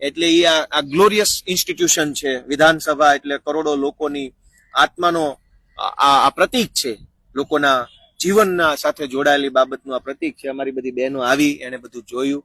એટલે એ આ glorious institution છે, વિધાનસભા એટલે કરોડો લોકોની આત્માનો આ પ્રતીક છે. લોકોના જીવનના સાથે જોડાયેલી બાબતનું આ પ્રતીક છે. અમારી બધી બહેનો આવી, એને બધું જોયું.